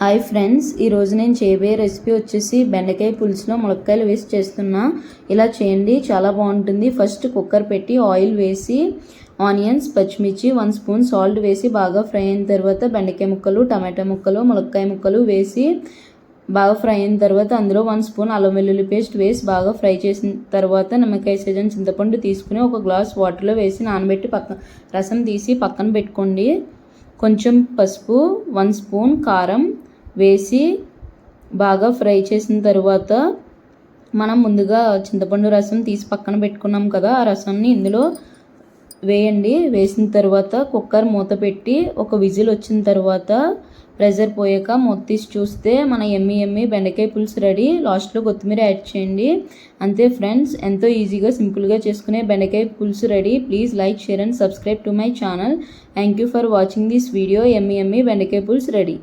Hi friends ఈరోజు నేను చేయబోయే రెసిపీ వచ్చేసి బెండకాయ పులుసులో ములక్కాయలు వేసి చేస్తున్నా. ఇలా చేయండి చాలా బాగుంటుంది. ఫస్ట్ కుక్కర్ పెట్టి ఆయిల్ వేసి ఆనియన్స్ పచ్చిమిర్చి వన్ స్పూన్ సాల్ట్ వేసి బాగా ఫ్రై అయిన తర్వాత బెండకాయ ముక్కలు టమాటా ముక్కలు ములక్కాయ ముక్కలు వేసి బాగా ఫ్రై అయిన తర్వాత అందులో వన్ స్పూన్ అల్లం వెల్లుల్లి పేస్ట్ వేసి బాగా ఫ్రై చేసిన తర్వాత నిమ్మకాయ సీజన్ చింతపండు తీసుకుని ఒక గ్లాస్ వాటర్లో వేసి నానబెట్టి పక్క రసం తీసి పక్కన పెట్టుకోండి. కొంచెం పసుపు వన్ స్పూన్ కారం వేసి బాగా ఫ్రై చేసిన తర్వాత మనం ముందుగా చింతపండు రసం తీసి పక్కన పెట్టుకున్నాం కదా ఆ రసాన్ని ఇందులో వేయండి. వేసిన తర్వాత కుక్కర్ మూత పెట్టి ఒక విజిల్ వచ్చిన తర్వాత ప్రెజర్ పోయాక మూత తీసి చూస్తే మన ఎమ్మి ఎమ్మి బెండకాయ పులుసు రెడీ. లాస్ట్లో కొత్తిమీర యాడ్ చేయండి. అంతే ఫ్రెండ్స్ ఎంతో ఈజీగా సింపుల్గా చేసుకునే బెండకాయ పులుసు ready. Please like share and subscribe to my channel. Thank you for watching this video. ఎమ్మి ఎమ్మి బెండకాయ పులుసు రెడీ.